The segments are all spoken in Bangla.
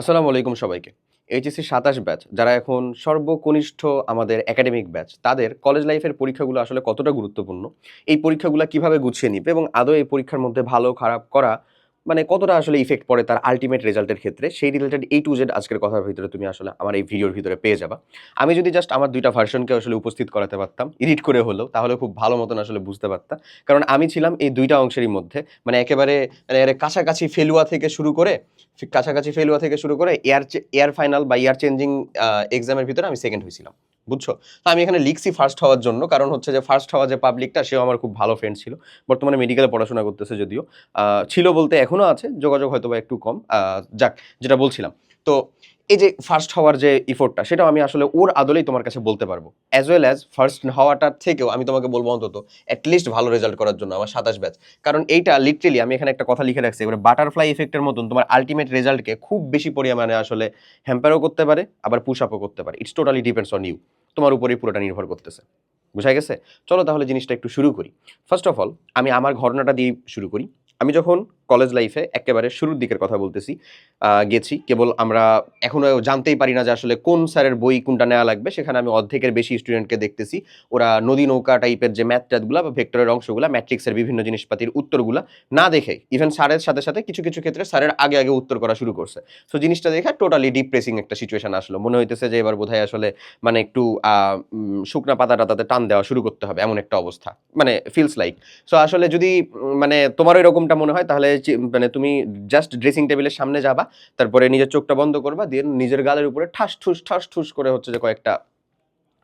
আসসালামু আলাইকুম সবাইকে। এইচএসসি সাতাশ ব্যাচ, যারা এখন সর্বকনিষ্ঠ আমাদের একাডেমিক ব্যাচ, তাদের কলেজ লাইফের পরীক্ষাগুলো আসলে কতটা গুরুত্বপূর্ণ? এই পরীক্ষাগুলো কীভাবে গুছিয়ে নিবে এবং আদৌ এই পরীক্ষার মধ্যে ভালো খারাপ করা মানে কতটা আসলে ইফেক্ট পড়ে তার আলটিমেট রেজাল্টের ক্ষেত্রে, সেই রিলেটেড এই টু জেড আজকের কথার ভিতরে তুমি আসলে আমার এই ভিডিওর ভিতরে পেয়ে যাবা। আমি যদি জাস্ট আমার দুইটা ভার্সনকে আসলে উপস্থিত করাতে পারতাম এডিট করে হলেও, তাহলে খুব ভালো মতন আসলে বুঝতে পারতাম কারণ আমি ছিলাম এই দুইটা অংশেরই মধ্যে মানে একেবারে মানে কাছাকাছি ফেলুয়া থেকে শুরু করে, কাছাকাছি ফেলুয়া থেকে শুরু করে এয়ার এয়ার ফাইনাল বা এয়ার চেঞ্জিং এক্সামের ভিতরে আমি সেকেন্ড হয়েছিলাম। বুঝছ? তো আমি এখানে লিখছি ফার্স্ট হওয়ার জন্য। কারণ হচ্ছে যে ফার্স্ট হওয়া যে পাবলিকটা সেও আমার খুব ভালো ফ্রেন্ড ছিল। বর্তমানে মেডিকেলে পড়াশোনা করতেছে যদিও। ছিল বলতে এখনও আছে, যোগাযোগ হয়তো বা একটু কম। যাক, যেটা বলছিলাম। তো এই যে ফার্স্ট হওয়ার যে ইফোর্টটা সেটাও আমি আসলে ওর আদলেই তোমার কাছে বলতে পারব। অ্যাজ ওয়েল অ্যাজ ফার্স্ট হওয়াটার থেকেও আমি তোমাকে বলব অন্তত অ্যাটলিস্ট ভালো রেজাল্ট করার জন্য আমার সাতাশ ব্যাচ কারণ এইটা লিটারেলি আমি এখানে একটা কথা লিখে রাখছি, এবার বাটারফ্লাই ইফেক্টের মতন তোমার আলটিমেট রেজাল্টকে খুব বেশি পরিমাণে আসলে হ্যাম্পারও করতে পারে, আবার পুশ আপও করতে পারে। It's totally depends on you তোমার উপরেই পুরোটা নির্ভর করতেছে। বুঝা গেছে? চলো তাহলে জিনিসটা একটু শুরু করি। ফার্স্ট অফ অল আমি আমার ঘটনাটা দিয়ে শুরু করি। আমি যখন কলেজ লাইফে একেবারে শুরুর দিকের কথা বলতেছি গেছি। কেবল আমরা এখনও জানতেই পারি না যে আসলে কোন স্যারের বই কোনটা নেওয়া লাগবে। সেখানে আমি অর্ধেকের বেশি স্টুডেন্টকে দেখতেছি। ওরা নদী নৌকা টাইপের যে ম্যাথ ট্যাথগুলো বা ভেক্টরের অংশগুলো ম্যাট্রিক্সের বিভিন্ন জিনিসপাতির উত্তরগুলো না দেখে ইভেন স্যারের সাথে সাথে কিছু কিছু ক্ষেত্রে স্যারের আগে আগে উত্তর করা শুরু করছে। সো জিনিসটা দেখে টোটালি ডিপ্রেসিং একটা সিচুয়েশন আসলো। মনে হইতেছে যে এবার বোধহয় আসলে মানে একটু শুকনা পাতাটা তাতে টান দেওয়া শুরু করতে হবে, এমন একটা অবস্থা। মানে ফিলস লাইক সো আসলে যদি মানে তোমারও এরকমটা মনে হয়, তাহলে মানে তুমি জাস্ট ড্রেসিং টেবিলের সামনে যাবা, তারপরে নিজের চোখটা বন্ধ করবা, দিয়ে নিজের গালের উপরে ঠাস ঠুস ঠাস ঠুস করে হচ্ছে যে কয়েকটা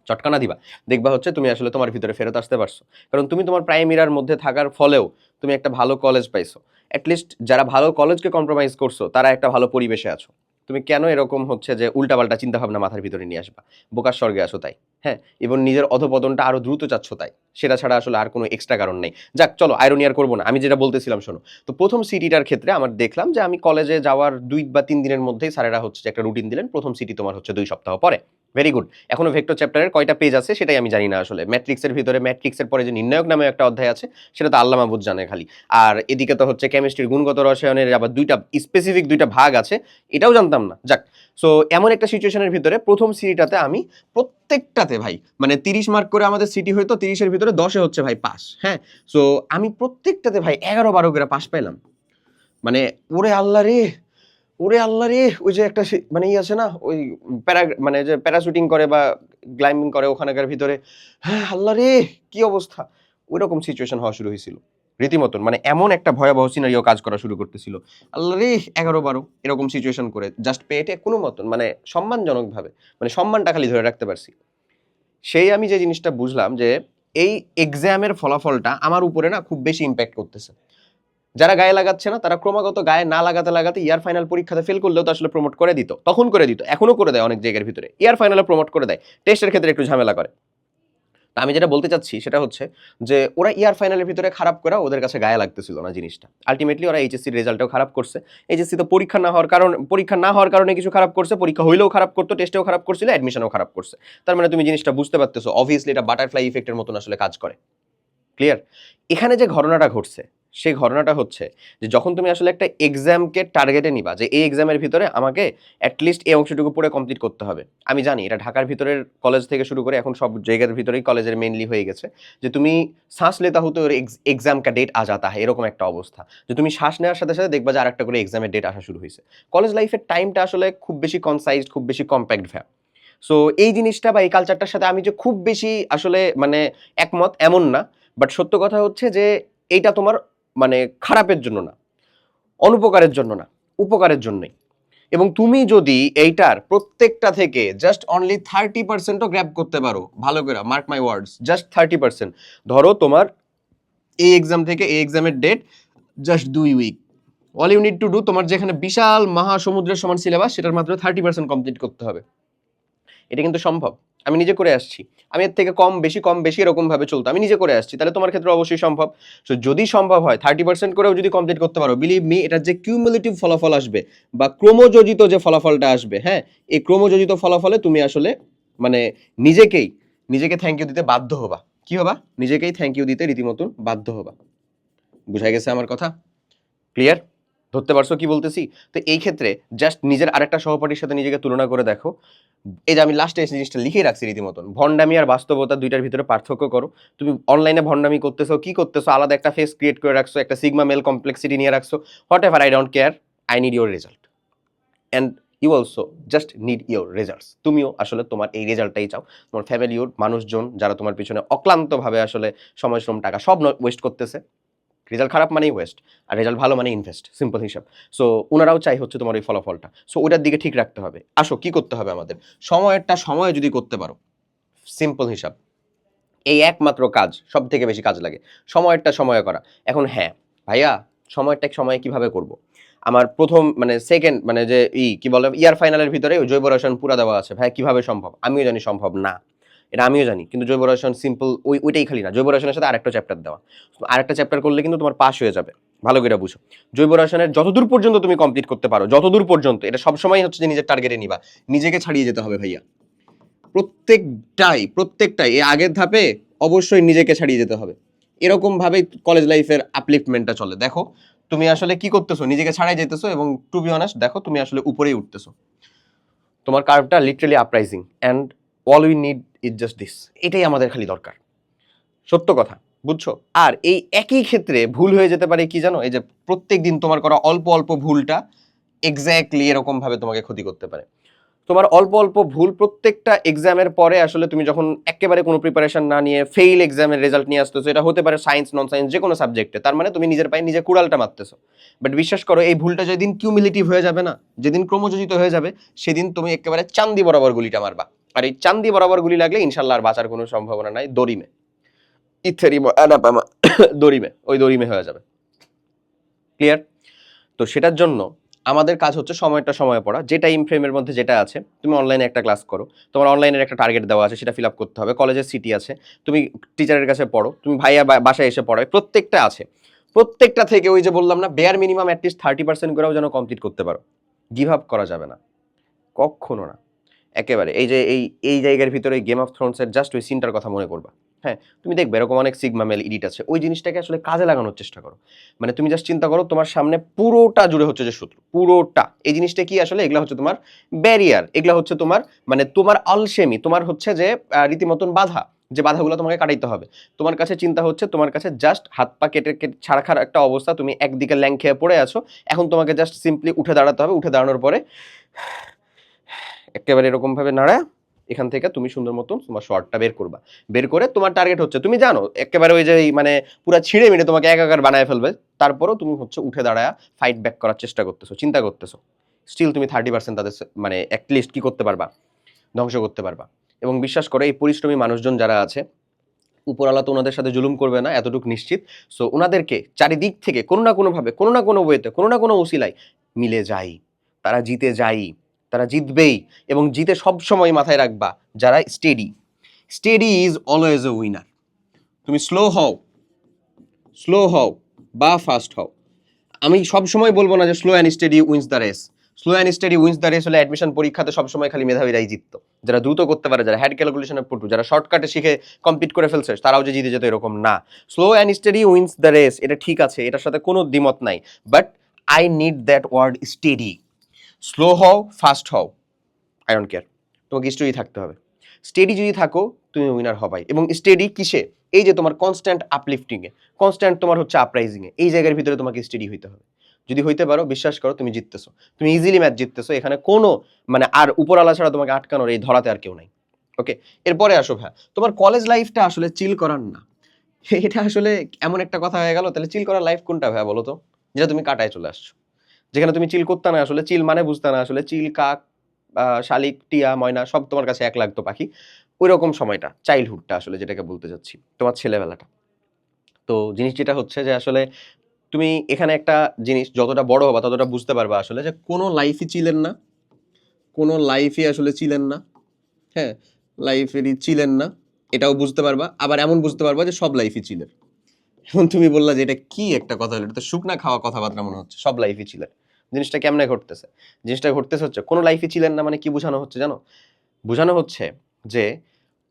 চটকানা দিবা। দেখবা হচ্ছে তুমি আসলে তোমার ভিতরে ফেরত আসতে পারছ। কারণ তুমি তোমার প্রাইম ইরার মধ্যে থাকার ফলেও তুমি একটা ভালো কলেজ পাইছো। অ্যাটলিস্ট যারা ভালো কলেজকে কম্প্রোমাইজ করছ, তারা একটা ভালো পরিবেশে আছো। তুমি কেন এরকম হচ্ছে যে উল্টাপাল্টা চিন্তাভাবনা মাথার ভিতরে নিয়ে আসবা? বোকার স্বর্গে আসো তাই। হ্যাঁ এবং নিজের অধপতনটা আরও দ্রুত চাচ্ছ তাই। সেটা ছাড়া আসলে আর কোনো এক্সট্রা কারণ নেই। যাক, চলো আয়রনি আর করব না। আমি যেটা বলতেছিলাম, শোনো। তো প্রথম সিটিটার ক্ষেত্রে আমার দেখলাম যে, আমি কলেজে যাওয়ার দুই বা তিন দিনের মধ্যেই স্যারেরা হচ্ছে একটা রুটিন দিলেন। প্রথম সিটি তোমার হচ্ছে দুই সপ্তাহ পরে। ভেরি গুড এখনও ভেক্টর চ্যাপ্টারের কয়টা পেজ আছে সেটাই আমি জানি না আসলে। ম্যাট্রিক্সের ভিতরে ম্যাট্রিক্সের পরে যে নির্ণায়ক নামে একটা অধ্যায় আছে, সেটা তো আল্লাহ মাহবুদ জানে খালি। আর এদিকে তো হচ্ছে কেমিস্ট্রির গুণগত রসায়নের আবার দুইটা স্পেসিফিক দুইটা ভাগ আছে, এটাও জানতাম না। যাক সো এমন একটা সিচুয়েশনের ভিতরে প্রথম সিটিটাতে আমি প্রত্যেকটাতে ভাই মানে তিরিশ মার্ক করে আমাদের সিটি হয়তো তিরিশের ভিতরে দশে হচ্ছে ভাই পাস হ্যাঁ? সো আমি প্রত্যেকটাতে ভাই এগারো বারো করে পাস পাইলাম। মানে ওরে আল্লাহ রে, ওরে আল্লাহ রে, ওই যে একটা মানে ই আছে না, ওই প্যারা মানে যে প্যারাশুটিং করে বা ক্লাইম্বিং করে ওখানকার ভিতরে হ্যাঁ আল্লাহ রে, কি অবস্থা? ওই রকম সিচুয়েশন হওয়া শুরু হয়েছিল। রীতিমতন মানে এমন একটা ভয়াবহ সিনারিও কাজ করা শুরু করতেছিল। আল্লাহ রে, এগারো বারো, এরকম সিচুয়েশন করে জাস্ট পেটে কোনো মতন মানে সম্মানজনকভাবে মানে সম্মানটা খালি ধরে রাখতে পারছি। সেই আমি যে জিনিসটা বুঝলাম যে, এই এক্সামের ফলাফলটা আমার উপরে না খুব বেশি ইম্প্যাক্ট করতেছে। যারা গায়ে লাগাচ্ছে না, তারা ক্রমাগত গায়ে না লাগাতে লাগাতে ইয়ার ফাইনাল পরীক্ষাতে ফেল করলেও তো আসলে প্রমোট করে দিত, তখন করে দিত এখনও করে দেয় অনেক জায়গার ভিতরে। ইয়ার ফাইনালে প্রমোট করে দেয় টেস্টের ক্ষেত্রে একটু ঝামেলা করে। আমি যেটা বলতে চাচ্ছি সেটা হচ্ছে যে ওরা ইয়ার ফাইনালের ভিতরে খারাপ করা ওদের কাছে গায়ে লাগতেছিল না জিনিসটা। আলটিমেটলি ওরা এইচএসসির রেজাল্টও খারাপ করছে। এইচএসসি তো পরীক্ষা না হওয়ার কারণ পরীক্ষা না হওয়ার কারণে কিছু খারাপ করছে, পরীক্ষা হইলেও খারাপ করতো টেস্টেও খারাপ করছিল অ্যাডমিশনও খারাপ করছে। তার মানে তুমি জিনিসটা বুঝতে পারতেছো অবভিয়াসলি এটা বাটারফ্লাই ইফেক্টের মতন আসলে কাজ করে। ক্লিয়ার এখানে যে ঘটনাটা ঘটছে সেই ঘটনাটা হচ্ছে যে যখন তুমি আসলে একটা এক্সামকে টার্গেটে নিবা, যে এই এক্সামের ভিতরে আমাকে অ্যাটলিস্ট এই অংশটুকু পড়ে কমপ্লিট করতে হবে। আমি জানি এটা ঢাকার ভিতরের কলেজ থেকে শুরু করে এখন সব জায়গার ভিতরেই কলেজের মেনলি হয়ে গেছে। যে তুমি শ্বাস লেতা হতো এক্সাম কা ডেট আ যাতা হয় এরকম একটা অবস্থা। যে তুমি শ্বাস নেওয়ার সাথে সাথে দেখবা যে আর একটা করে এক্সামের ডেট আসা শুরু হয়েছে। কলেজ লাইফের টাইমটা আসলে খুব বেশি কনসাইজড খুব বেশি কম্প্যাক্ট ভ্যা সো এই জিনিসটা বা এই কালচারটার সাথে আমি যে খুব বেশি আসলে মানে একমত এমন না। বাট সত্য কথা হচ্ছে যে এইটা তোমার মানে খারাপের জন্য না, অনুপকারের জন্য না, উপকারের জন্যই। এবং তুমি যদি এইটার প্রত্যেকটা থেকে জাস্ট অনলি থার্টি পার্সেন্টও গ্র্যাপ করতে পারো, ভালো করে mark my words just thirty percent ধরো তোমার এই এক্সাম থেকে এই এক্সামের ডেট জাস্ট দুই week all you need to do তোমার যেখানে বিশাল মহাসমুদ্রের সমান সিলেবাস সেটার মাত্র থার্টি পার্সেন্ট কমপ্লিট করতে হবে। এটা কিন্তু সম্ভব। আমি নিজে করে আসছি। আমি এর থেকে কম, বেশি কম, বেশি এরকমভাবে চলতো। আমি নিজে করে আসছি, তাহলে তোমার ক্ষেত্রে অবশ্যই সম্ভব। সো যদি সম্ভব হয় থার্টি পার্সেন্ট করেও যদি কমপ্লিট করতে পারো বিলিভ মি এটার যে কিউমুলেটিভ ফলাফল আসবে বা ক্রমযোজিত যে ফলাফলটা আসবে হ্যাঁ এই ক্রমযোজিত ফলাফলে তুমি আসলে মানে নিজেকেই, নিজেকে থ্যাংক ইউ দিতে বাধ্য হবা। কি হবা? নিজেকেই থ্যাংক ইউ দিতে রীতিমতন বাধ্য হবা। বুঝা গেছে আমার কথা? ক্লিয়ার ধরতে পারছ কি বলতেছি? তো এই ক্ষেত্রে জাস্ট নিজের আরেকটা সহপাঠীর সাথে নিজেকে তুলনা করে দেখো। এই যে আমি লাস্টে এই জিনিসটা লিখে রাখছি রীতিমতন। ভণ্ডামি আর বাস্তবতা দুইটার ভিতরে পার্থক্য করো। তুমি অনলাইনে ভণ্ডামি করতেছো, কি করতেছো, আলাদা একটা ফেস ক্রিয়েট করে রাখছো, একটা সিগমা মেল কমপ্লেক্সিটি নিয়ে রাখছো whatever I don't care I need your result and you also just need your results তুমিও আসলে তোমার এই রেজাল্টটাই চাও। তোমার ফ্যামিলির মানুষজন, যারা তোমার পিছনে অক্লান্তভাবে আসলে সময় শ্রম টাকা সব ওয়েস্ট করতেছে। রেজাল্ট খারাপ মানেই ওয়েস্ট আর রেজাল্ট ভালো মানে ইনভেস্ট সিম্পল হিসাব। সো ওনারাও চাই হচ্ছে তোমার ওই ফলাফলটা। সো ওটার দিকে ঠিক রাখতে হবে। আসো, কি করতে হবে আমাদের? সময়েরটা সময়ে যদি করতে পারো সিম্পল হিসাব। এই একমাত্র কাজ সব থেকে বেশি কাজ লাগে সময়েরটা সময়ে করা। এখন হ্যাঁ ভাইয়া সময়টা সময়ে কীভাবে করব। আমার প্রথম মানে সেকেন্ড মানে যে ই, কি বলে, ইয়ার ফাইনালের ভিতরে জৈব রসায়ন পুরা দেওয়া আছে। ভাই কীভাবে সম্ভব? আমিও জানি সম্ভব না। এটা আমিও জানি, কিন্তু জৈব রসায়ন সিম্পল ওই ওইটাই খালি না। জৈব রসায়নের সাথে আরেকটা চ্যাপ্টার দেওয়া। আরেকটা চ্যাপ্টার করলে কিন্তু তোমার পাস হয়ে যাবে। ভালো করে বুঝো। জৈব রসায়নের যতদূর পর্যন্ত তুমি কমপ্লিট করতে পারো, যতদূর পর্যন্ত, এটা সবসময় হচ্ছে যে নিজের টার্গেটে নিবা। নিজেকে ছাড়িয়ে যেতে হবে ভাইয়া। প্রত্যেকটাই প্রত্যেকটাই এই আগের ধাপে অবশ্যই নিজেকে ছাড়িয়ে যেতে হবে। এরকম ভাবেই কলেজ লাইফের আপলিফমেন্টটা চলে। দেখো, তুমি আসলে কি করতেছো? নিজেকে ছাড়াই যেতেছো এবং টু বি অনেস্ট দেখো, তুমি আসলে উপরেই উঠতেছো। তোমার কার্ভটা literally uprising and all we need is just this. এটাই আমাদের খালি দরকার। সত্য কথা, বুঝছ? আর এই একই ক্ষেত্রে ভুল হয়ে যেতে পারে কি জানো? এই যে প্রত্যেক দিন তোমার করা অল্প অল্প ভুলটা এক্স্যাক্টলি এরকম ভাবে তোমাকে ক্ষতি করতে পারে। তোমার অল্প অল্প ভুল প্রত্যেকটা এক্সামের পরে আসলে তুমি যখন একেবারে কোনো প্রিপারেশন না নিয়ে ফেইল এক্সামের রেজাল্ট নিয়ে আসতেছো, এটা হতে পারে সায়েন্স নন সায়েন্স যে কোনো সাবজেক্টে তার মানে তুমি নিজের পায়ে নিজে কুড়ালটা মারতেছো। বাট বিশ্বাস করো, এই ভুলটা যেদিন কিউমিলিটিভ হয়ে যাবে না, যেদিন ক্রমযোজিত হয়ে যাবে, সেদিন তুমি একেবারে চান্দি বরাবর গুলিটা মারবা। আর এই চান্দি বরাবর গুলি লাগলে ইনশাল্লাহ আর বাঁচার কোনো সম্ভাবনা নাই দরিমে ইথেরিমো অ্যানাপামা দরিমে ওই দরিমে হয়ে যাবে। ক্লিয়ার তো সেটার জন্য আমাদের কাজ হচ্ছে সময়টা সময় পড়া। যে টাইম ফ্রেমের মধ্যে যেটা আছে, তুমি অনলাইনে একটা ক্লাস করো। তোমার অনলাইনের একটা টার্গেট দেওয়া আছে, সেটা ফিল আপ করতে হবে। কলেজের সিটি আছে। তুমি টিচারের কাছে পড়ো। তুমি ভাইয়া বাসায় এসে পড়ো প্রত্যেকটা আছে। প্রত্যেকটা থেকে ওই যে বললাম না bare minimum at least thirty percent করেও যেন কমপ্লিট করতে পারো। গিভ আপ করা যাবে না। কখনো না। একেবারে। এই যে, এই এই জায়গার ভিতরে গেম অফ থ্রোনসের জাস্ট ওই সিনটার কথা মনে করবা হ্যাঁ তুমি দেখবে এরকম অনেক সিগমা মেল এডিট আছে। ওই জিনিসটাকে আসলে কাজে লাগানোর চেষ্টা করো। মানে তুমি জাস্ট চিন্তা করো, তোমার সামনে পুরোটা জুড়ে হচ্ছে যে শত্রু। পুরোটা। এই জিনিসটা কি আসলে? এগুলা হচ্ছে তোমার ব্যারিয়ার এগুলা হচ্ছে তোমার মানে তোমার আলসেমি তোমার হচ্ছে যে রীতিমতন বাধা। যে বাধাগুলো তোমাকে কাটাইতে হবে। তোমার কাছে চিন্তা হচ্ছে, তোমার কাছে জাস্ট হাত পা কেটে কেটে ছাড়া খাড়া একটা অবস্থা। তুমি একদিকে ল্যাং খেয়ে পড়ে আছো। এখন তোমাকে জাস্ট সিম্পলি উঠে দাঁড়াতে হবে। উঠে দাঁড়ানোর পরে একেবারে এরকম ভাবে নাড়া, এখান থেকে তুমি সুন্দর মতন তোমার শর্টটা বের করবা। বের করে তোমার টার্গেট হচ্ছে, তুমি জানো, একেবারে ওই যে মানে পুরো ছিঁড়ে মিড়ে তোমাকে একাকার বানায় ফেলবে, তারপরেও তুমি হচ্ছে উঠে দাঁড়ায় ফাইট ব্যাক করার চেষ্টা করতেছো, চিন্তা করতেছো। স্টিল তুমি থার্টি পার্সেন্ট তাদের মানে অ্যাটলিস্ট কি করতে পারবা? ধ্বংস করতে পারবা। এবং বিশ্বাস করে, এই পরিশ্রমী মানুষজন যারা আছে, উপরওয়ালা তো ওনাদের সাথে জুলুম করবে না, এতটুকু নিশ্চিত। সো ওনাদেরকে চারিদিক থেকে কোনো না কোনোভাবে, কোনো না কোনো ওয়েতে কোনো না কোনো উসিলায় মিলে যাই, তারা জিতে যাই। তারা জিতবেই এবং জিতে সব সময় মাথায় রাখবা যারা steady steady is always a winner তুমি স্লো হও। স্লো হও বা ফাস্ট হও। আমি সব সময় বলব না যে slow and steady wins the race slow and steady wins the race হলে অ্যাডমিশন পরীক্ষাতে সবসময় খালি মেধাবীরাই জিততো। যারা দ্রুত করতে পারে, যারা হ্যাড ক্যালকুলেশনের পটু, যারা শর্টকাটে শিখে কমপ্লিট করে ফেলছে, তারাও যে জিতে যেত এরকম না। Slow and steady wins the race এটা ঠিক আছে, এটার সাথে কোনো দ্বিমত নাই। But I need that word steady slow হও ফাস্ট হও আই ডোন্ট কেয়ার তোমাকে স্টেডি থাকতে হবে। স্টেডি যদি থাকো, তুমি উইনার হবাই। এবং স্টেডি কিসে? এই যে তোমার কনস্ট্যান্ট আপলিফটিংয়ে কনস্ট্যান্ট তোমার হচ্ছে আপরাইজিংয়ে এই জায়গার ভিতরে তোমাকে স্টেডি হইতে হবে। যদি হইতে পারো, বিশ্বাস করো, তুমি জিততেছো। তুমি ইজিলি ম্যাচ জিততেছো, এখানে কোনো মানে আর উপরওয়ালা ছাড়া তোমাকে আটকানোর এই ধরাতে আর কেউ নাই। ওকে এরপরে আসো ভাই, তোমার কলেজ লাইফটা আসলে চিল করার না। এটা আসলে এমন একটা কথা হয়ে গেল, তাহলে চিল করার লাইফ কোনটা ভাই বলো তো? যেটা তুমি কাটায় চলে আসছো। যেখানে তুমি চিল করতে না, আসলে চিল মানে বুঝতে না, আসলে চিল, কাক শালিক, টিয়া, ময়না, সব তোমার কাছে এক লাগতো পাখি। ওই রকম সময়টা চাইল্ডহুডটা আসলে যেটাকে বলতে চাচ্ছি, তোমার ছেলেবেলাটা। তো জিনিস যেটা হচ্ছে যে আসলে তুমি এখানে একটা জিনিস, যতটা বড় হবা ততটা বুঝতে পারবা আসলে যে কোনো লাইফই ছিলেন না, কোনো লাইফই আসলে ছিলেন না হ্যাঁ লাইফেরই ছিলেন না, এটাও বুঝতে পারবা। আবার এমন বুঝতে পারবা যে সব লাইফই ছিলেন এখন তুমি বললা যে এটা কি একটা কথা হলো, এটা তো শুকনা খাওয়া কথাবার্তা মনে হচ্ছে, সব লাইফই ছিলেন জিনিসটা কেমনে ঘটতেছে? জিনিসটা ঘটতেছে হচ্ছে, কোনো লাইফই ছিলেন না মানে কি বোঝানো হচ্ছে জানো? বোঝানো হচ্ছে যে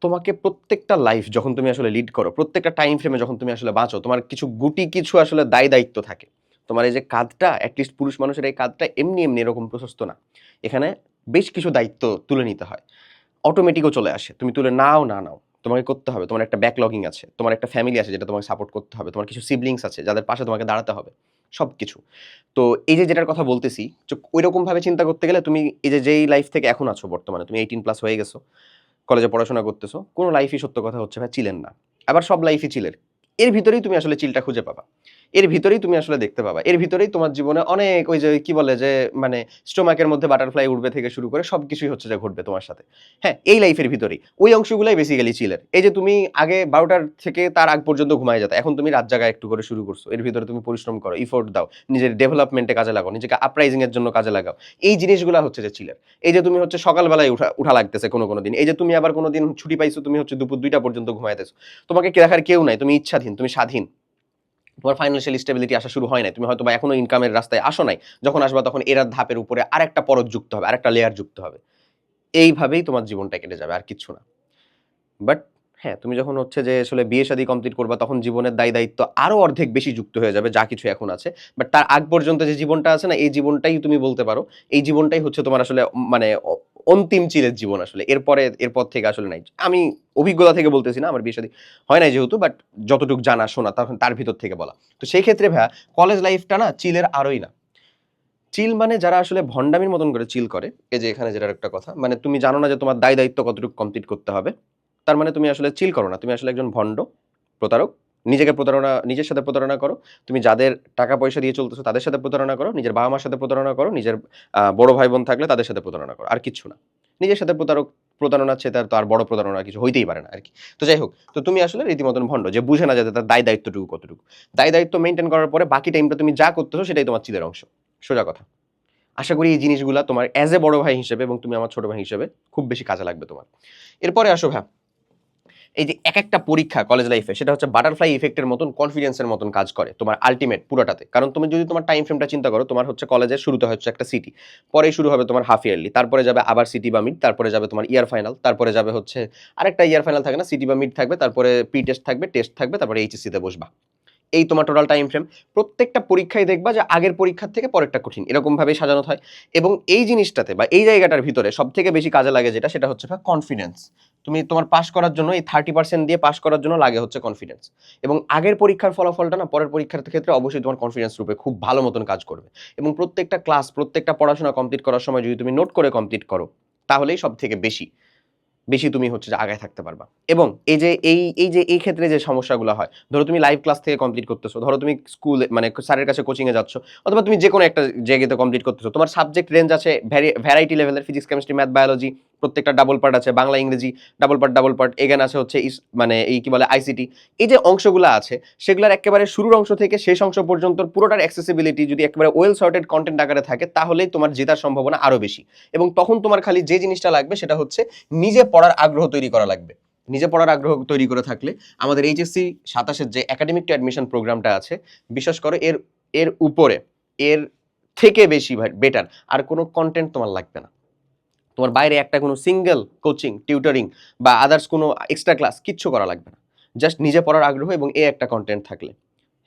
তোমাকে প্রত্যেকটা লাইফ যখন তুমি আসলে লিড করো, প্রত্যেকটা টাইম ফ্রেমে যখন তুমি আসলে বাঁচো, তোমার কিছু গুটি কিছু আসলে দায় দায়িত্ব থাকে। তোমার এই যে কাঁধটা অ্যাটলিস্ট পুরুষ মানুষের এই কাঁধটা এমনি এমনি এরকম প্রশস্ত না। এখানে বেশ কিছু দায়িত্ব তুলে নিতে হয়। অটোমেটিকও চলে আসে। তুমি তুলে নাও, না নাও, তোমাকে করতে হবে। তোমার একটা ব্যাকলগিং আছে, তোমার একটা ফ্যামিলি আছে যেটা তোমাকে সাপোর্ট করতে হবে, তোমার কিছু সিবলিংস আছে যাদের পাশে তোমাকে দাঁড়াতে হবে। সব কিছু তো এই যে যেটার কথা বলতেছি ওই ওইরকমভাবে চিন্তা করতে গেলে তুমি এই যে যেই লাইফ থেকে এখন আছো বর্তমানে, তুমি এইটিন প্লাস হয়ে গেছো কলেজে পড়াশোনা করতেছো, কোনো লাইফই সত্য কথা হচ্ছে ভাই, চিলেন না। আবার সব লাইফই চিলের। এর ভিতরেই তুমি আসলে চিলটা খুঁজে পাবা। এর ভিতরেই তুমি আসলে দেখতে পাবা। এর ভিতরেই তোমার জীবনে অনেক ওই যে, কি বলে যে মানে স্টোমাকের মধ্যে বাটারফ্লাই উঠবে থেকে শুরু করে সব কিছুই হচ্ছে যে ঘটবে তোমার সাথে। হ্যাঁ এই লাইফের ভিতরেই। ওই অংশগুলাই বেসিক্যালি চিলের এই যে তুমি আগে বারোটার থেকে তার আগ পর্যন্ত ঘুমায় যেত, এখন তুমি রাত জায়গায় একটু করে শুরু করছ। এর ভিতরে তুমি পরিশ্রম করো ইফোর্ট দাও, নিজের ডেভেলপমেন্টে কাজে লাগাও, নিজেকে আপরাইজিং এর জন্য কাজে লাগাও। এই জিনিসগুলো হচ্ছে যে চিলের এই যে তুমি হচ্ছে সকালবেলায় উঠা উঠা লাগতেছে কোনো কোনো দিন। এই যে তুমি আবার কোনো দিন ছুটি পাইছো, তুমি হচ্ছে দুপুর দুইটা পর্যন্ত ঘুমাইতেছো। তোমাকে কে দেখার কেউ নাই, তুমি ইচ্ছাধীন, তুমি স্বাধীন। তোমার ফাইন্যান্সিয়াল স্টেবিলিটি আসা শুরু হয় নাই। তুমি হয়তো বা এখনও ইনকামের রাস্তায় আসো নাই। যখন আসবা তখন এরা ধাপের উপরে আরেকটা পরত যুক্ত হবে, আরেকটা লেয়ার যুক্ত হবে। এইভাবেই তোমার জীবনটা কেটে যাবে, আর কিছু না। বাট হ্যাঁ তুমি যখন হচ্ছে যে আসলে বিয়ে শাদী কমপ্লিট করবা, তখন জীবনের দায় দায়িত্ব আরও অর্ধেক বেশি যুক্ত হয়ে যাবে, যা কিছু এখন আছে। বাট তার আগ পর্যন্ত যে জীবনটা আছে না, এই জীবনটাই তুমি বলতে পারো, এই জীবনটাই হচ্ছে তোমার আসলে মানে অন্তিম চিলের জীবন আসলে। এরপরে, এরপর থেকে আসলে নাই। আমি অভিজ্ঞতা থেকে বলতেছি না, আমার বিয়ে শাদী হয় নাই যেহেতু বাট যতটুকু জানা, শোনা তখন তার ভিতর থেকে বলা। তো সেই ক্ষেত্রে ভাইয়া কলেজ লাইফটা না চিলের আরোই না। চিল মানে যারা আসলে ভণ্ডামির মতন করে চিল করে, এই যে এখানে যেটার একটা কথা মানে তুমি জানো না যে তোমার দায় দায়িত্ব কতটুকু কমপ্লিট করতে হবে। তার মানে তুমি আসলে চিল করো না। তুমি আসলে একজন ভণ্ড, প্রতারক। নিজেকে প্রতারণা, নিজের সাথে প্রতারণা করো। তুমি যাদের টাকা পয়সা দিয়ে চলতেছো তাদের সাথে প্রতারণা করো। নিজের বাবা মার সাথে প্রতারণা করো। নিজের বড় ভাই বোন থাকলে তাদের সাথে প্রতারণা করো। আর কিছু না। নিজের সাথে প্রতারক, প্রতারণা আছে তার তো আর বড় প্রতারণা কিছু হইতেই পারে না আর কি। তো যাই হোক, তো তুমি আসলে রীতিমতন ভণ্ড, যে বুঝে না যাতে তার দায় দায়িত্বটুকু কতটুকু। দায় দায়িত্ব মেনটেন করার পরে বাকি টাইমটা তুমি যা করতেছো সেটাই তোমার চিলের অংশ। সোজা কথা। আশা করি এই জিনিসগুলো তোমার অ্যাজ এ বড় ভাই হিসেবে এবং তুমি আমার ছোট ভাই হিসেবে খুব বেশি কাজে লাগবে তোমার। এরপরে আসো ভ্যা এই যে এক একটা পরীক্ষা কলেজ লাইফে সেটা হচ্ছে বাটারফ্লাই ইফেক্টের মতন কনফিডেন্সের মতন কাজ করে তোমার আলটিমেট পুরোটাতে। কারণ তুমি যদি তোমার টাইম ফ্রেমটা চিন্তা করো, তোমার হচ্ছে কলেজের শুরুতে হচ্ছে একটা সিটি পরে শুরু হবে তোমার হাফ ইয়ারলি তারপরে যাবে আবার সিটি বা মিড তারপরে যাবে তোমার ইয়ার ফাইনাল তারপরে যাবে হচ্ছে আরেকটা ইয়ার ফাইনাল থাকে না সিটি বা মিড থাকবে, তারপরে পি টেস্ট থাকবে টেস্ট থাকবে, তারপরে এইচএসসিতে বসবা। এই তোমার টোটাল টাইম ফ্রেম প্রত্যেকটা পরীক্ষায় দেখবা যে আগের পরীক্ষার থেকে পরেরটা কঠিন এরকমভাবে সাজানো হয়। এবং এই জিনিসটাতে বা এই জায়গাটার ভিতরে সব থেকে বেশি কাজে লাগে যেটা, সেটা হচ্ছে কনফিডেন্স তুমি তোমার পাস করার জন্য এই থার্টি পার্সেন্ট দিয়ে পাস করার জন্য লাগে হচ্ছে কনফিডেন্স এবং আগের পরীক্ষার ফলাফলটা না, পরের পরীক্ষার ক্ষেত্রে অবশ্যই তোমার কনফিডেন্স রূপে খুব ভালো মতন কাজ করবে। এবং প্রত্যেকটা ক্লাস প্রত্যেকটা পড়াশোনা কমপ্লিট করার সময় যদি তুমি নোট করে কমপ্লিট করো, তাহলেই সব থেকে বেশি। বেশি তুমি হচ্ছে যে আগায় থাকতে পারবা। এবং এই যে, এই এই যে, এই ক্ষেত্রে যে সমস্যাগুলো হয়, ধরো তুমি লাইভ ক্লাস থেকে কমপ্লিট করতেছো, ধরো তুমি স্কুলে মানে স্যারের কাছে কোচিংয়ে যাচ্ছ, অথবা তুমি যে কোনো একটা জায়গাতে কমপ্লিট করতেছো, তোমার সাবজেক্ট রেঞ্জ আছে ভ্যারাইটি লেভেলের ফিজিক্স কেমিস্ট্রি ম্যাথ বায়োলজি প্রত্যেকটা ডাবল পার্ট আছে, বাংলা, ইংরেজি double part double part again আছে হচ্ছে মানে এই কি বলে আইসিটি এই যে অংশগুলো আছে, সেগুলোর একেবারে শুরুর অংশ থেকে শেষ অংশ পর্যন্ত পুরোটার অ্যাক্সেসিবিলিটি যদি একেবারে ওয়েল সর্টেড কন্টেন্ট আকারে থাকে তাহলেই তোমার জেতার সম্ভাবনা আরও বেশি। এবং তখন তোমার খালি যে জিনিসটা লাগবে, সেটা হচ্ছে নিজে পড়ার আগ্রহ তৈরি করা লাগবে। নিজে পড়ার আগ্রহ তৈরি করে থাকলে আমাদের এইচএসসি সাতাশের যে একাডেমিক টু অ্যাডমিশন প্রোগ্রামটা আছে বিশেষ করো, এর এর উপরে, এর থেকে বেশি বেটার আর কোনো কন্টেন্ট তোমার লাগবে না। তোমার বাইরে একটা কোনো সিঙ্গেল কোচিং টিউটরিং বা আদার্স কোনো এক্সট্রা ক্লাস কিচ্ছু করা লাগবে না। জাস্ট নিজে পড়ার আগ্রহ এবং এ একটা কন্টেন্ট থাকলে।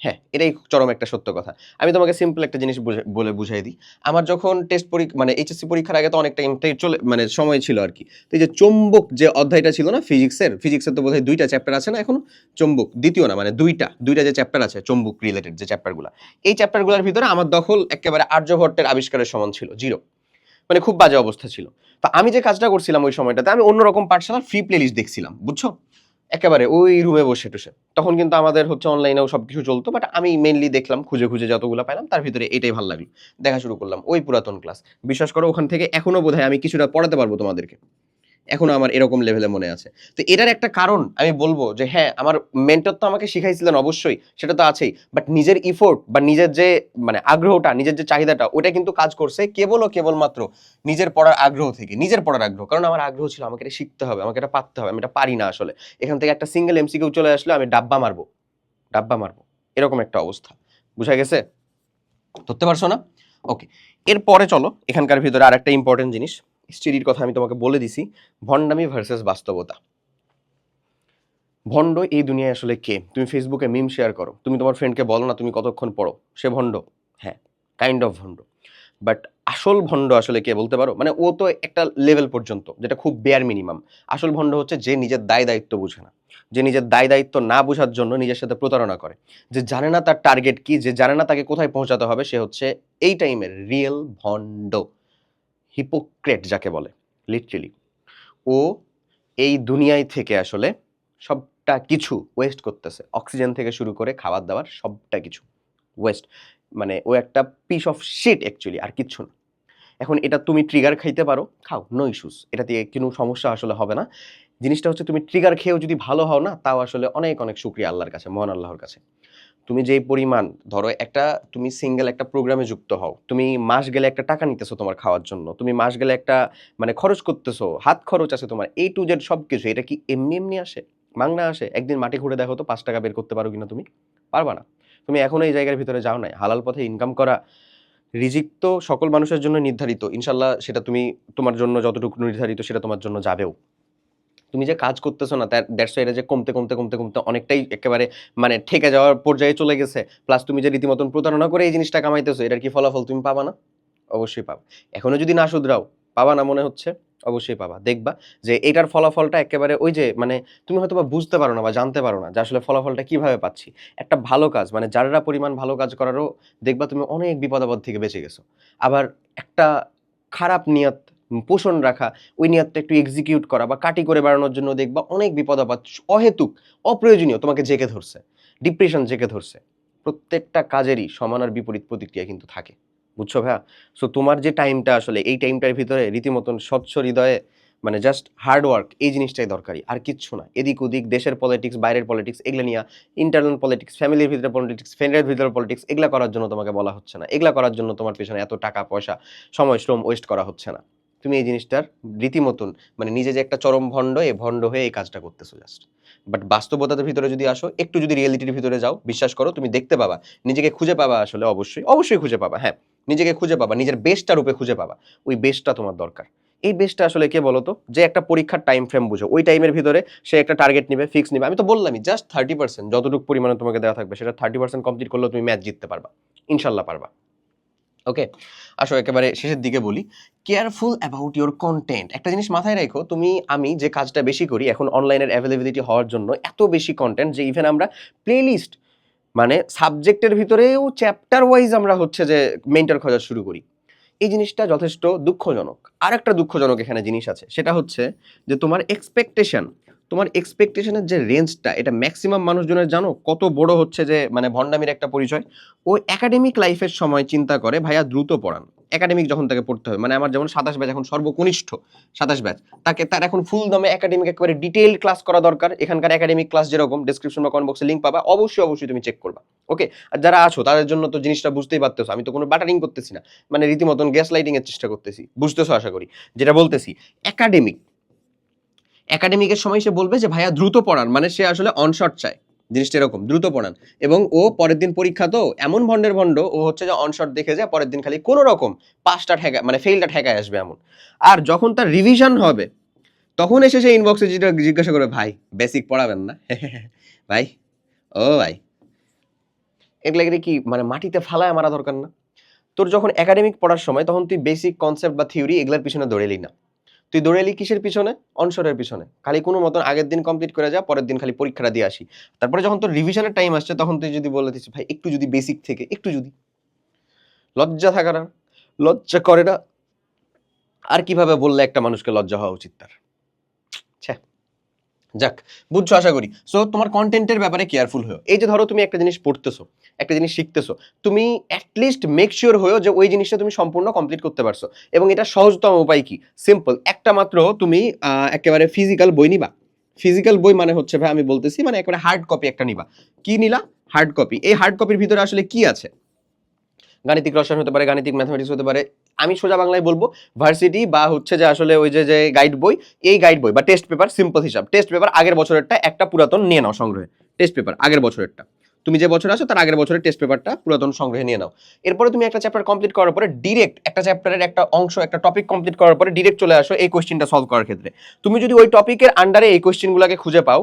হ্যাঁ এটাই চরম একটা সত্য কথা। আমি তোমাকে সিম্পল একটা জিনিস বলে বুঝাই দিই। আমার যখন টেস্ট পরীক্ষা মানে এইচএসসি পরীক্ষার আগে তো অনেক টাইম চলে মানে সময় ছিল আর কি। তো এই যে চুম্বক যে অধ্যায়টা ছিল না ফিজিক্সের ফিজিক্সের তো বোধহয় দুইটা চ্যাপ্টার আছে না এখন? চুম্বক, দ্বিতীয় না মানে দুইটা দুইটা যে চ্যাপ্টার আছে, চুম্বক রিলেটেড যে চ্যাপ্টারগুলো এই চ্যাপ্টারগুলোর ভিতরে আমার দখল একেবারে আর্যভট্টের আবিষ্কারের সমান ছিল জিরো মানে খুব বাজে অবস্থা ছিল। তা আমি যে কাজটা করছিলাম ওই সময়টাতে, আমি অন্যরকম পাঠশালার ফ্রি প্লেলিস্ট দেখছিলাম, বুঝছ? একেবারে ওই রুমে বসে টুসে। তখন কিন্তু আমাদের হচ্ছে অনলাইনেও সব কিছু চলতো বাট আমি মেনলি দেখলাম খুঁজে খুঁজে যতগুলো পাইলাম তার ভিতরে এটাই ভালো লাগল। দেখা শুরু করলাম ওই পুরাতন ক্লাস বিশ্বাস করো, ওখান থেকে এখনও বোধহয় আমি কিছুটা পড়াতে পারব তোমাদেরকে। এখনও আমার এরকম লেভেলে মনে আছে। তো এটার একটা কারণ আমি বলব যে হ্যাঁ আমার মেন্টর তো আমাকে শিখাইছিলেন অবশ্যই, সেটা তো আছেই। বাট নিজের ইফোর্ট বা নিজের যে মানে আগ্রহটা, নিজের যে চাহিদাটা ওটা কিন্তু কাজ করছে কেবল ও কেবলমাত্র নিজের পড়ার আগ্রহ থেকে, নিজের পড়ার আগ্রহ। কারণ আমার আগ্রহ ছিল আমাকে এটা শিখতে হবে, আমাকে এটা পারতে হবে, আমি এটা পারি না আসলে। এখান থেকে একটা সিঙ্গেল এমসিকিউ চলে আসলে, আমি ডাব্বা মারবো ডাব্বা মারবো। এরকম একটা অবস্থা। বুঝা গেছে? ধরতে পারছ না? ওকে এরপরে চলো, এখানকার ভিতরে আরেকটা ইম্পর্টেন্ট জিনিস। স্টিডির কথা আমি তোমাকে বলে দিছি, ভণ্ডামি ভার্সেস বাস্তবতা। ভণ্ড এই দুনিয়ায় আসলে কে? তুমি ফেসবুকে মিম শেয়ার করো। তুমি তোমার ফ্রেন্ডকে বলো না তুমি কতক্ষণ পড়ো? সে ভণ্ড? হ্যাঁ কাইন্ড অফ ভণ্ড। বাট আসল ভণ্ড আসলে কে বলতে পারো? মানে ও তো একটা লেভেল পর্যন্ত, যেটা খুব বেয়ার মিনিমাম আসল ভণ্ড হচ্ছে যে নিজের দায় দায়িত্ব বুঝে না। যে নিজের দায় দায়িত্ব না বোঝার জন্য নিজের সাথে প্রতারণা করে। যে জানে না তার টার্গেট কি, যে জানে না তাকে কোথায় পৌঁছাতে হবে, সে হচ্ছে এই টাইমের রিয়েল ভণ্ড। হিপোক্রেট যাকে বলে লিটারেলি ও এই দুনিয়ায় থেকে আসলে সবটা কিছু ওয়েস্ট করতেছে। অক্সিজেন থেকে শুরু করে খাবার দাবার সবটা কিছু ওয়েস্ট মানে ও একটা পিস অফ শিট অ্যাকচুয়ালি আর কিচ্ছু না। এখন এটা তুমি ট্রিগার খাইতে পারো, খাও নো ইস্যুস এটা দিয়ে কোনো সমস্যা আসলে হবে না। জিনিসটা হচ্ছে তুমি ট্রিগার খেয়েও যদি ভালো হও না, তাও আসলে অনেক অনেক শুক্রিয়া আল্লাহর কাছে, মহান আল্লাহর কাছে। তুমি যেই পরিমাণ, ধরো একটা, তুমি সিঙ্গেল একটা প্রোগ্রামে যুক্ত হও, তুমি মাস গেলে একটা টাকা নিতেছো তোমার খাওয়ার জন্য, তুমি মাস গেলে একটা মানে খরচ করতেছো, হাত খরচ আছে তোমার এই টু জেড সব কিছু এটা কি এমনি এমনি আসে? মাংনা আসে? একদিন মাটি ঘুরে দেখো তো, পাঁচ টাকা বের করতে পারো কিনা তুমি? পারবা না। তুমি এখনও এই জায়গার ভিতরে যাও নাই। হালাল পথে ইনকাম করা, রিজিক তো সকল মানুষের জন্য নির্ধারিত। ইনশাল্লাহ সেটা তুমি তোমার জন্য যতটুকু নির্ধারিত, সেটা তোমার জন্য যাবেও। তুমি যে কাজ করতেছো না দ্যাটস এটা যে কমতে কমতে কমতে কমতে অনেকটাই একেবারে মানে ঠেকে যাওয়ার পর্যায়ে চলে গেছে। প্লাস তুমি যে রীতিমতন প্রতারণা করে এই জিনিসটা কামাইতেছো, এটার কি ফলাফল তুমি পাবা না? অবশ্যই পাবা। এখনও যদি না শুধরাও, পাবা না মনে হচ্ছে? অবশ্যই পাবা। দেখবা যে এটার ফলাফলটা একেবারে ওই যে মানে তুমি হয়তো বা বুঝতে পারো না বা জানতে পারো না যে আসলে ফলাফলটা কীভাবে পাচ্ছি। একটা ভালো কাজ মানে যারা পরিমাণ ভালো কাজ করারও দেখবা তুমি অনেক বিপদ আপদ থেকে বেঁচে গেছো। আবার একটা খারাপ নিয়ত পোষণ রাখা, ওই নিয়তটা একটু এক্সিকিউট করা বা কাটি করে বেড়ানোর জন্য দেখবা অনেক বিপদ আপাত অহেতুক, অপ্রয়োজনীয় তোমাকে জেকে ধরছে ডিপ্রেশন জেকে ধরছে। প্রত্যেকটা কাজেরই সমান আর বিপরীত প্রতিক্রিয়া কিন্তু থাকে। বুঝছ ভাইয়া? সো তোমার যে টাইমটা আসলে এই টাইমটার ভিতরে রীতিমতন স্বচ্ছ হৃদয়ে মানে জাস্ট হার্ড ওয়ার্ক এই জিনিসটাই দরকারি, আর কিচ্ছু না। এদিক ওদিক দেশের পলিটিক্স বাইরের পলিটিক্স এগুলো নিয়ে ইন্টারনাল পলিটিক্স ফ্যামিলির ভিতরে পলিটিক্স ফ্রেন্ডের ভিতরে পলিটিক্স এগুলো করার জন্য তোমাকে বলা হচ্ছে না। এগুলো করার জন্য তোমার পেছনে এত টাকা পয়সা সময়, শ্রম ওয়েস্ট করা হচ্ছে না। তুমি এই জিনিসটার রীতিমতন মানে নিজে যে একটা চরম ভণ্ড এই ভণ্ড হয়ে এই কাজটা করতেছো জাস্ট বাট বাস্তবতার ভিতরে যদি আসো, একটু যদি রিয়েলিটির ভিতরে যাও, বিশ্বাস করো, তুমি দেখতে পাবা, নিজেকে খুঁজে পাবা আসলে অবশ্যই অবশ্যই খুঁজে পাবা হ্যাঁ। নিজেকে খুঁজে পাবা, নিজের বেস্টটা রূপে খুঁজে পাবা, ওই বেস্টটা তোমার দরকার। এই বেস্টটা আসলে কে বলতো? যে একটা পরীক্ষার টাইম ফ্রেম বুঝো, ওই টাইমের ভিতরে সে একটা টার্গেট নিবে ফিক্স নিবে। আমি তো বললামই জাস্ট থার্টি পার্সেন্ট যতটুকু পরিমাণে তোমাকে দেওয়া থাকবে, সেটা থার্টি পার্সেন্ট কমপ্লিট করলেও তুমি ম্যাচ জিততে পারবা, ইনশাল্লাহ পারবা। ওকে আসো একেবারে শেষের দিকে বলি। কেয়ারফুল অ্যাবাউট ইউর কন্টেন্ট একটা জিনিস মাথায় রাখো, তুমি, আমি যে কাজটা বেশি করি এখন অনলাইনের অ্যাভেলেবিলিটি হওয়ার জন্য এত বেশি কন্টেন্ট যে ইভেন আমরা প্লেলিস্ট মানে সাবজেক্টের ভিতরেও চ্যাপ্টার ওয়াইজ আমরা হচ্ছে যে মেন্টার খোঁজা শুরু করি। এই জিনিসটা যথেষ্ট দুঃখজনক। আর একটা দুঃখজনক এখানে জিনিস আছে, সেটা হচ্ছে যে তোমার এক্সপেকটেশন তোমার এক্সপেকটেশনের যে রেঞ্জটা এটা ম্যাক্সিমাম মানুষজনের জানো? কত বড় হচ্ছে যে মানে ভণ্ডামির একটা পরিচয়? ও একাডেমিক লাইফের সময় চিন্তা করে, ভাইয়া দ্রুত পড়ান। একাডেমিক যখন তাকে পড়তে হবে মানে আমার যেমন সাতাশ ব্যাচ এখন সর্বকনিষ্ঠ সাতাশ ব্যাচ তাকে তার এখন ফুল দমে একাডেমিক একেবারে ডিটেইল ক্লাস করা দরকার। এখানকার একাডেমিক ক্লাস যেরকম ডিসক্রিপশন বা কমেন্ট বক্সে লিঙ্ক পাবা, অবশ্যই অবশ্যই তুমি চেক করবা। ওকে আর যারা আছো, তাদের জন্য তো জিনিসটা বুঝতেই পারতেছো, আমি তো কোনো বাটারিং করতেছি না। মানে রীতিমতন গ্যাস লাইটিংয়ের চেষ্টা করতেছি, বুঝতেছো আশা করি? যেটা বলতেছি একাডেমিক একাডেমিকের সময় সে বলবে যে, ভাইয়া, দ্রুত পড়ান। মানে সে আসলে অনশট চায়, জিনিসটা এরকম, দ্রুত পড়ান। এবং ও পরের দিন পরীক্ষা তো এমন ভণ্ডের ভণ্ড, ও হচ্ছে যে অনশট দেখে যায়, পরের দিন খালি কোনো রকম পাঁচটা ঠেকা মানে ফেলটা ঠেকায় আসবে এমন। আর যখন তার রিভিশন হবে, তখন এসে সে ইনবক্সে যেটা জিজ্ঞাসা করবে, ভাই বেসিক পড়াবেন না? ভাই, ও ভাই। এগুলো কি মানে মাটিতে ফালায় মারা দরকার না? তোর যখন একাডেমিক পড়ার সময়, তখন তুই বেসিক কনসেপ্ট বা থিওরি এগুলোর পিছনে দৌড়েলি না। তুই দৌড়েলি কিসের পিছনে? অনসরের পিছনে। খালি কোনো মতন আগের দিন কমপ্লিট করে যা, পরের দিন খালি পরীক্ষাটা দিয়ে আসি। তারপরে যখন তোর রিভিশনের টাইম আসছে, তখন তুই যদি বলে দিচ্ছিস ভাই, একটু যদি বেসিক থেকে, একটু যদি। লজ্জা থাকা না লজ্জা করে না। আর কীভাবে বললে একটা মানুষকে লজ্জা হওয়া উচিত তার। যাক, বুঝছ, আশা করি। সো তোমার কন্টেন্টের ব্যাপারে কেয়ারফুল হও এই যে ধরো, তুমি একটা জিনিস পড়তেছো, একটা জিনিস শিখতেছো, তুমি অ্যাটলিস্ট মেক শিওর হয়েও যে ওই জিনিসটা তুমি সম্পূর্ণ কমপ্লিট করতে পারছ। এবং এটা সহজতম উপায় কি? সিম্পল একটা মাত্র তুমি একেবারে ফিজিক্যাল বই নিবা। ফিজিক্যাল বই মানে হচ্ছে, ভাই, আমি বলতেছি মানে একেবারে হার্ড কপি একটা নিবা। কি নিলা? হার্ড কপি এই হার্ড কপির ভিতরে আসলে কি আছে? গাণিতিক রসায়ন হতে পারে, গাণিতিক ম্যাথমেটিক্স হতে পারে আমি সোজা বাংলায় বলব ভার্সিটি বা হচ্ছে যে আসলে ওই যে যে গাইড বই, এই গাইড বই বা টেস্ট পেপার সিম্পল হিসাব। টেস্ট পেপার আগের বছরেরটা একটা পুরাতন নিয়ে নাও সংগ্রহে। টেস্ট পেপার আগের বছরেরটা। তুমি যে বছর আছো তার আগের বছরের টেস্ট পেপারটা পুরাতন সংগ্রহে নিয়ে নাও। এরপরে তুমি একটা চ্যাপ্টার কমপ্লিট করার পরে ডিরেক্ট একটা চ্যাপ্টারের একটা অংশ, একটা টপিক কমপ্লিট করার পরে ডিরেক্ট চলে আসো এই কোশ্চেনটা সলভ করার ক্ষেত্রে। তুমি যদি ওই টপিকের আন্ডারে এই কোশ্চেনগুলোকে খুঁজে পাও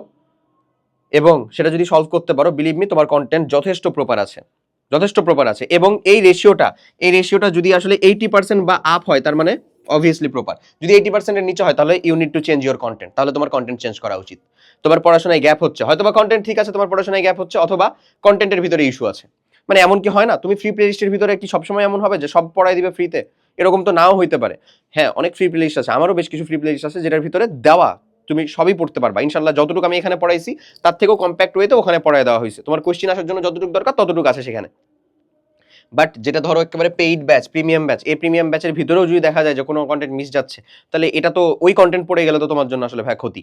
এবং সেটা যদি সলভ করতে পারো বিলিভ মি তোমার কন্টেন্ট যথেষ্ট প্রপার আছে। যথেষ্ট প্রপার আছে। এবং এই রেশিওটা এই রেশিওটা যদি আসলে এইটি পার্সেন্ট বা আপ হয়, তার মানে অবভিয়াসলি প্রপার যদি এইটি পার্সেন্টের নিচে হয়, তাহলে you need to change your content তাহলে তোমার কন্টেন্ট চেঞ্জ করা উচিত। তোমার পড়াশোনায় গ্যাপ হচ্ছে। হয়তো বা কন্টেন্ট ঠিক আছে, তোমার পড়াশোনায় গ্যাপ হচ্ছে, অথবা কন্টেন্টের ভিতরে ইস্যু আছে। মানে এমন কি হয় না, তুমি ফ্রি প্লেলিস্টের ভিতরে কি সবসময় এমন হবে যে সব পড়াই দিবে ফ্রিতে এরকম তো নাও হইতে পারে। হ্যাঁ অনেক ফ্রি প্লেলিস্ট আছে। আমারও বেশ কিছু ফ্রি প্লেলিস্ট আছে যেটার ভিতরে দেওয়া তুমি সবই পড়তে পারবা। ইনশাল্লাহ যতটুকু আমি এখানে পড়াইছি, তার থেকেও কম্প্যাক্ট ওয়েতে ওখানে পড়ায় দেওয়া হয়েছে। তোমার কোশ্চিন আসার জন্য যতটুকু দরকার ততটুকু আছে সেখানে। বাট যেটা ধরো একেবারে পেইড ব্যাচ প্রিমিয়াম ব্যাচ এই প্রিমিয়াম ব্যাচের ভিতরেও যদি দেখা যায় যে কোনো কন্টেন্ট মিস যাচ্ছে, তাহলে এটা তো ওই কন্টেন্ট পড়ে গেলে তো তোমার জন্য আসলে ভাই ক্ষতি।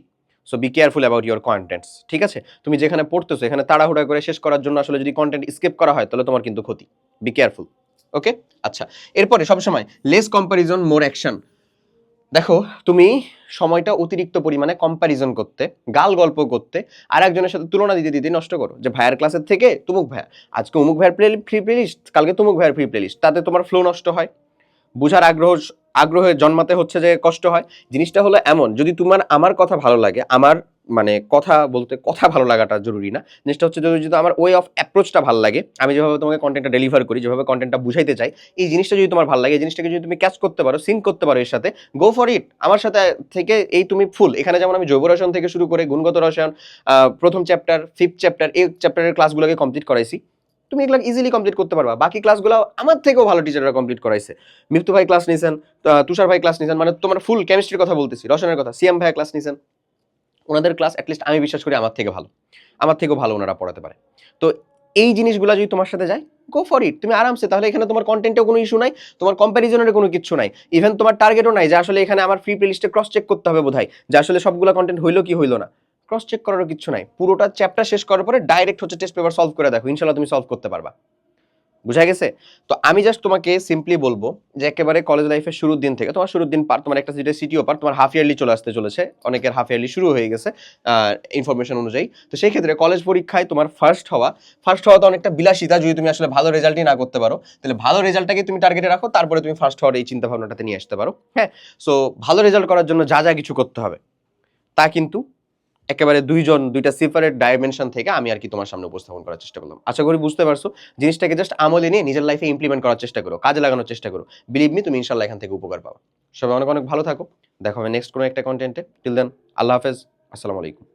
So be careful about your contents ঠিক আছে? তুমি যেখানে পড়তেছো, এখানে তাড়াহুড়া করে শেষ করার জন্য আসলে যদি কন্টেন্ট স্কিপ করা হয়, তাহলে তোমার কিন্তু ক্ষতি। বি কেয়ারফুল ওকে আচ্ছা এরপরে সবসময় লেস কম্পারিজন মোর অ্যাকশন দেখো, তুমি সময়টা অতিরিক্ত পরিমাণে কম্প্যারিজন করতে, গাল গল্প করতে আর একজনের সাথে তুলনা দিতে দিতে নষ্ট করো। যে ভাইয়ার ক্লাসের থেকে তুমুক ভাইয়া, আজকে অমুক ভাইয়ের প্লে ফ্রি প্লেলিস্ট কালকে তুমুক ভাইয়ের ফ্রি প্লেলিস্ট তাতে তোমার ফ্লো নষ্ট হয়। বুঝার আগ্রহ, আগ্রহে জন্মাতে হচ্ছে যে কষ্ট হয়। জিনিসটা হলো এমন, যদি তোমার, আমার কথা ভালো লাগে, আমার মানে কথা বলতে কথা ভালো লাগাটা জরুরি না। জিনিসটা হচ্ছে যদি যদি আমার ওয়ে অফ অ্যাপ্রোচটা ভালো লাগে, আমি যেভাবে তোমাকে কন্টেন্টটা ডেলিভার করি, যেভাবে কন্টেন্টটা বুঝাইতে চাই, এই জিনিসটা যদি তোমার ভালো লাগে, এই জিনিসটাকে যদি তুমি ক্যাচ করতে পারো সিঙ্ক করতে পারো এর সাথে গো ফর ইট আমার সাথে থেকে এই তুমি ফুল এখানে যেমন আমি জৈব রসায়ন থেকে শুরু করে গুণগত রসায়ন প্রথম চ্যাপ্টার ফিফথ চ্যাপ্টার এই চ্যাপ্টারের ক্লাসগুলোকে কমপ্লিট করাইছি। তুমি এগুলো ইজিলি কমপ্লিট করতে পারবা। বাকি ক্লাসগুলো আমার থেকেও ভালো টিচাররা কমপ্লিট করাইছে। মৃত্যু ভাই ক্লাস নিয়েছেন তুষার ভাই ক্লাস নিয়েছেন মানে তোমার ফুল কেমিস্ট্রির কথা বলতেছি, রসায়নের কথা সিএম ভাই ক্লাস নিয়েছেন ওনাদের ক্লাস অ্যাটলিস্ট আমি বিশ্বাস করি আমার থেকে ভালো। আমার থেকেও ভালো ওনারা পড়াতে পারে। তো এই জিনিসগুলো যদি তোমার সাথে যায় গো ফর ইট তুমি আরামসে, তাহলে এখানে তোমার কন্টেন্টেও কোনো ইস্যু নাই, তোমার কম্প্যারিজনের কোনো কিছু নাই। ইভেন তোমার টার্গেটও নাই যে আসলে এখানে আমার ফ্রি প্লেলিস্টে ক্রস চেক করতে হবে বোধহয়, যে আসলে সবগুলো কন্টেন্ট হইল কি হইল না। ক্রস চেক করারও কিছু নাই। পুরোটা চ্যাপ্টার শেষ করার পরে ডাইরেক্ট হচ্ছে টেস্ট পেপার সলভ করে দেখো। ইনশাল্লাহ তুমি সলভ করতে পারবা। বুঝা গেছে? তো আমি জাস্ট তোমাকে সিম্পলি বলব যে একেবারে কলেজ লাইফের শুরুর দিন থেকে, তোমার শুরুর দিন পার তোমার একটা যেটা সিটিও পার তোমার হাফ ইয়ারলি চলে আসতে চলেছে। অনেকের হাফ ইয়ারলি শুরু হয়ে গেছে ইনফরমেশন অনুযায়ী। তো সেই ক্ষেত্রে কলেজ পরীক্ষায় তোমার ফার্স্ট হওয়া ফার্স্ট হওয়া তো অনেকটা বিলাসিতা যদি তুমি আসলে ভালো রেজাল্টই না করতে পারো, তাহলে ভালো রেজাল্টটাকে তুমি টার্গেটে রাখো, তারপরে তুমি ফার্স্ট হওয়ার এই চিন্তা ভাবনাটাতে নিয়ে আসতে পারো। হ্যাঁ? সো ভালো রেজাল্ট করার জন্য যা যা কিছু করতে হবে, তা কিন্তু একেবারে দুইজন, দুইটা সিপারেট ডাইমেনশন থেকে আমি আর কি তোমার সামনে উপস্থাপন করার চেষ্টা করলাম। আশা করি বুঝতে পারছ, জিনিসটাকে জাস্ট আমলে নিয়ে নিজের লাইফে ইমপ্লিমেন্ট করার চেষ্টা করো, কাজে লাগানোর চেষ্টা করো। বিলিভ মি তুমি ইনশাল্লাহ এখান থেকে উপকার পাবো। সবাই অনেক অনেক ভালো থাকো। দেখো হবে নেক্সট কোনো একটা কন্টেন্টে টিল দেন আল্লাহ হাফেজ। আসসালামু আলাইকুম।